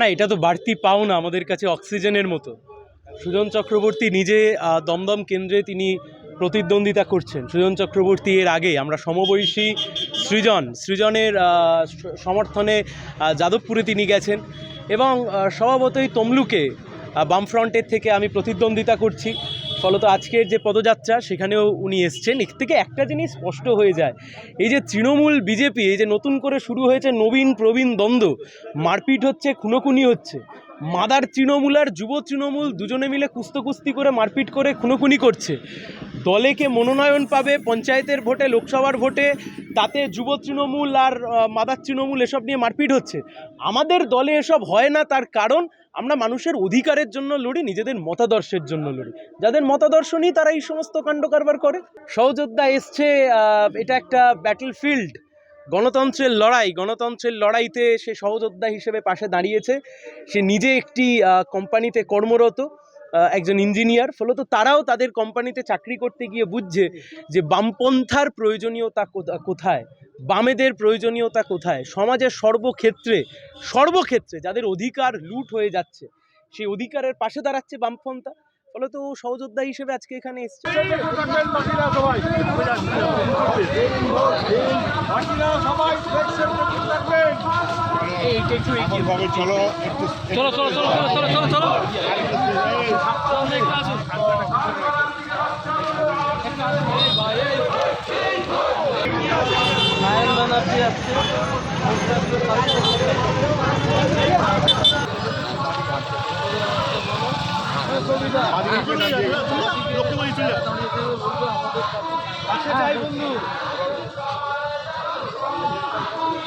না এটা তো বাড়তি পাও না আমাদের কাছে অক্সিজেনের মতো। সুজন চক্রবর্তী নিজে দমদম কেন্দ্রে তিনি প্রতিদ্বন্দ্বিতা করছেন। সুজন চক্রবর্তী এর আগে আমরা সমবয়সী সৃজন, সৃজনের সমর্থনে যাদবপুরে তিনি গেছেন এবং স্বভাবতই তমলুকে বামফ্রন্টের থেকে আমি প্রতিদ্বন্দ্বিতা করছি। ফলত আজকের যে পদযাত্রা, সেখানেও উনি এসছেন। এর থেকে একটা জিনিস স্পষ্ট হয়ে যায়। এই যে তৃণমূল বিজেপি, এই যে নতুন করে শুরু হয়েছে নবীন প্রবীণ দ্বন্দ্ব, মারপিট হচ্ছে, খুনোখুনি হচ্ছে। মাদার তৃণমূল আর যুব তৃণমূল দুজনে মিলে কুস্তকুস্তি করে মারপিট করে খুনোখুনি করছে। দলে কে মনোনয়ন পাবে পঞ্চায়েতের ভোটে, লোকসভার ভোটে, তাতে যুব তৃণমূল আর মাদার তৃণমূল এসব নিয়ে মারপিট হচ্ছে। আমাদের দলে এসব হয় না তার কারণ আমরা মানুষের অধিকারের জন্য লড়ি, নিজেদের মতাদর্শের জন্য লড়ি। যাদের মতাদর্শ নেই তারা এই সমস্ত কাণ্ড কারবার করে। সহযোদ্ধা এসছে এটা একটা ব্যাটল ফিল্ড গণতন্ত্রের লড়াই, গণতন্ত্রের লড়াইতে সে সহযোদ্ধা হিসেবে পাশে দাঁড়িয়েছে। সে নিজে একটি কোম্পানিতে কর্মরত একজন ইঞ্জিনিয়ার। ফলত তারাও তাদের কোম্পানিতে চাকরি করতে গিয়ে বুঝছে যে বামপন্থার প্রয়োজনীয়তা কোথা- কোথায়? বামেদের প্রয়োজনীয়তা কোথায়? সমাজের সর্বক্ষেত্রে সর্বক্ষেত্রে যাদের অধিকার লুট হয়ে যাচ্ছে, সেই অধিকারের পাশে দাঁড়াচ্ছে বামপন্থা। ফলত সহযোদ্ধা হিসেবে আজকে এখানে এসছে। চলো একটু চলো চলো চলো চলো চলো চলো সায়ন ব্যানার্জি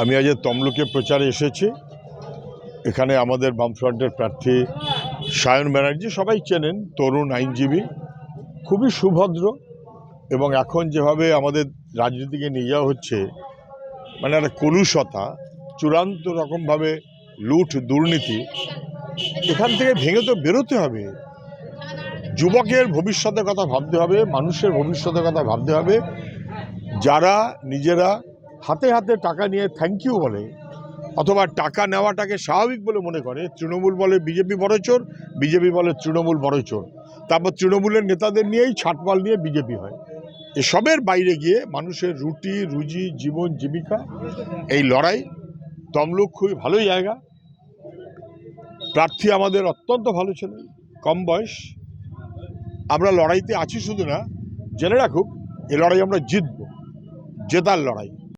আমি আজ তমলুকে প্রচারে এসেছি। এখানে আমাদের বামফ্রন্টের প্রার্থী সায়ন ব্যানার্জি, সবাই চেনেন, তরুণ আইনজীবী, খুবই সুভদ্র এবং এখন যেভাবে আমাদের রাজনীতিকে নিয়ে যাওয়া হচ্ছে মানে একটা কলুষতা, চূড়ান্ত রকমভাবে লুট, দুর্নীতি, এখান থেকে ভেঙে তো বেরোতে হবে। যুবকের ভবিষ্যতের কথা ভাবতে হবে, মানুষের ভবিষ্যতের কথা ভাবতে হবে। যারা নিজেরা হাতে হাতে টাকা নিয়ে থ্যাংক ইউ বলে, অথবা টাকা নেওয়াটাকে স্বাভাবিক বলে মনে করে। তৃণমূল বলে বিজেপি বড় চোর, বিজেপি বলে তৃণমূল বড় চোর। তারপর তৃণমূলের নেতাদের নিয়েই ছাটপাল নিয়ে বিজেপি হয়। এসবের বাইরে গিয়ে মানুষের রুটি, রুজি, জীবন, জীবিকা, এই লড়াই তমলুক খুবই ভালো জায়গা। প্রার্থী আমাদের অত্যন্ত ভালো ছিল, কম বয়স। আমরা লড়াইতে আছি শুধু না জেনে রাখুক, এ লড়াই আমরা জিতব, জেতার লড়াই।